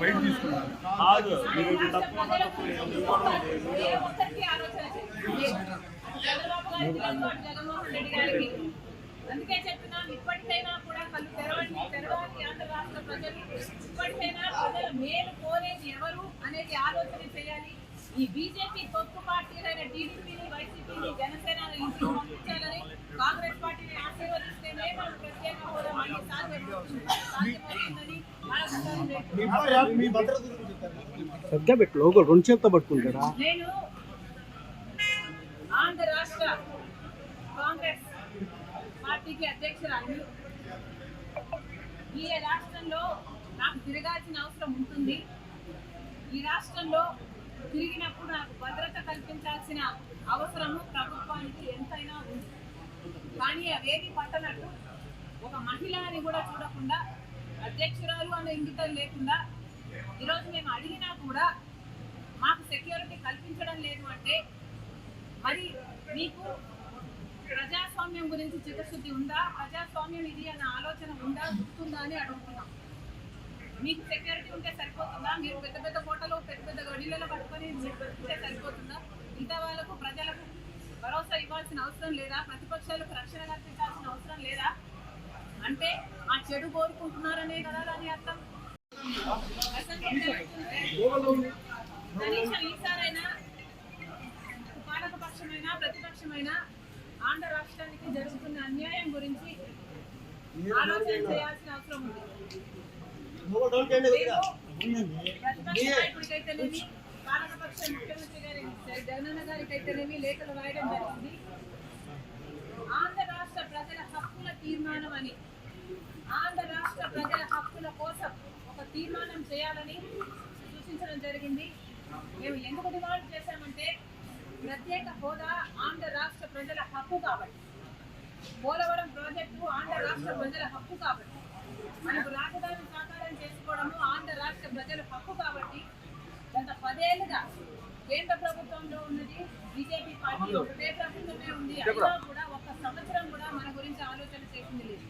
బయట తీసుకున్నారు. అందుకే చెప్తున్నాం ఇప్పటికైనా కూడా కళ్ళు తెరవండి తెరవాలి ఆంధ్ర రాష్ట్ర ప్రజలు. ఇప్పటికైనా ప్రజల మేలు కోరేది ఎవరు అనేది ఆలోచన చేయాలి. ఈ బీజేపీ తొత్తు పార్టీలైన టీడీపీని వైసీపీని జనసేన ఇంటికి పంపించాలని కాంగ్రెస్ పార్టీని ఆశీర్వదిస్తేనే మనం ప్రత్యేక హోదా మళ్ళీ సాధ్యమవుతుంది సాధ్యమవుతుందని భారత మీ భద్రత గురించి చెప్పారు సరిగ్గా పెట్టు లోగో రెండు చేతితో పట్టుకుంటారా? నేను ఆంధ్ర రాష్ట్ర కాంగ్రెస్ పార్టీకి అధ్యక్షురాలు ఈ రాష్ట్రంలో నాకు తిరగాల్సిన అవసరం ఉంటుంది. ఈ రాష్ట్రంలో తిరిగినప్పుడు నాకు భద్రత కల్పించాల్సిన అవసరము ప్రభుత్వానికి ఎంతైనా ఉంది. కానీ అవేవి పట్టనట్టు ఒక మహిళ అని కూడా చూడకుండా అధ్యక్షురాలు అనే ఇంగితం లేకుండా ఈరోజు మేము అడిగినా కూడా మాకు సెక్యూరిటీ కల్పించడం లేదు అంటే మరి మీకు ప్రజాస్వామ్యం గురించి చిత్తశుద్ధి ఉందా? ప్రజాస్వామ్యం ఇది అన్న ఆలోచన ఉందా? గుర్తుందా అని అడుగుతున్నాం. మీకు సెక్యూరిటీ ఉంటే సరిపోతుందా? మీరు పెద్ద పెద్ద కోటలు పెద్ద పెద్ద గడిలలో పట్టుకొని ఉంటే సరిపోతుందా? మిగతా వాళ్ళకు ప్రజలకు భరోసా ఇవ్వాల్సిన అవసరం లేదా? ప్రతిపక్షాలకు రక్షణ కల్పించాల్సిన అవసరం లేదా? అంటే ఆ చెడు కోరుకుంటున్నారనే కదా దాని అర్థం. కనీసం ఈసారైనా పాలక పక్షమైనా ప్రతిపక్షమైనా ఆంధ్ర రాష్ట్రానికి జరుగుతున్న అన్యాయం గురించి ఆలోచన చేయాల్సిన అవసరం ఉంది. నేను ప్రతిపక్ష నాయకుడికైతేనేమి పాలకపక్ష ముఖ్యమంత్రి గారి జగనన్న గారికైతేనేమి లేఖలు రాయడం జరిగింది ఆంధ్ర రాష్ట్ర ప్రజల హక్కుల తీర్మానం అని ఆంధ్ర రాష్ట్ర ప్రజల హక్కుల కోసం ఒక తీర్మానం చేయాలని సూచించడం జరిగింది. మేము ఎందుకు డిమాండ్ చేశామంటే ప్రత్యేక హోదా ఆంధ్ర రాష్ట్ర ప్రజల హక్కు కాబట్టి. పోలవరం ప్రాజెక్టు ఆంధ్ర రాష్ట్ర ప్రజల హక్కు కాబట్టి. మనకు రాజధాని సాకారం చేసుకోవడము ఆంధ్ర రాష్ట్ర ప్రజల హక్కు కాబట్టి గత పదేళ్ళుగా కేంద్ర ప్రభుత్వంలో ఉన్నది బీజేపీ పార్టీ ఒకటే ప్రభుత్వమే ఉంది. అయినా కూడా ఒక్క సంవత్సరం కూడా మన గురించి ఆలోచన చేసింది లేదు.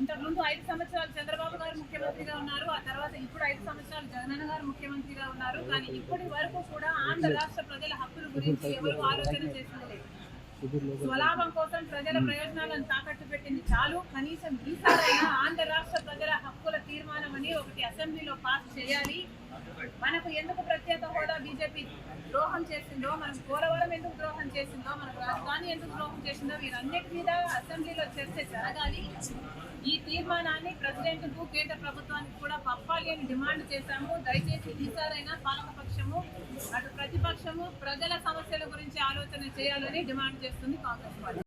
ఇంతకుముందు ఐదు సంవత్సరాలు చంద్రబాబు గారు ముఖ్యమంత్రిగా ఉన్నారు ఆ తర్వాత ఇప్పుడు ఐదు సంవత్సరాలు జగనన్న గారు ముఖ్యమంత్రిగా ఉన్నారు. కానీ ఇప్పటి వరకు కూడా ఆంధ్ర రాష్ట్ర ప్రజల హక్కుల గురించి ఎవరు ఆలోచన చేసింది స్వలాభం కోసం ప్రజల ప్రయోజనాలను తాకట్టు పెట్టింది చాలు. కనీసం ఈసారైనా ఆంధ్ర రాష్ట్ర ప్రజల హక్కుల తీర్మానం అని ఒకటి అసెంబ్లీలో పాస్ చేయాలి. మనకు ఎందుకు ప్రత్యేక హోదా బీజేపీ ద్రోహం చేసిందో మనం పోలవరం ఎందుకు ద్రోహం చేసిందో మనకు రాజధాని ఎందుకు ద్రోహం చేసిందో వీరన్నిటి మీద అసెంబ్లీలో చర్చ జరగాలి. ఈ తీర్మానాన్ని ప్రెసిడెంట్కు కేంద్ర ప్రభుత్వానికి కూడా పంపాలి అని డిమాండ్ చేశాము. దయచేసి ఈసారైనా పాలకపక్షము అటు ప్రతిపక్షము ప్రజల సమస్యల గురించి ఆలోచన చేయాలని డిమాండ్ చేస్తుంది కాంగ్రెస్ పార్టీ.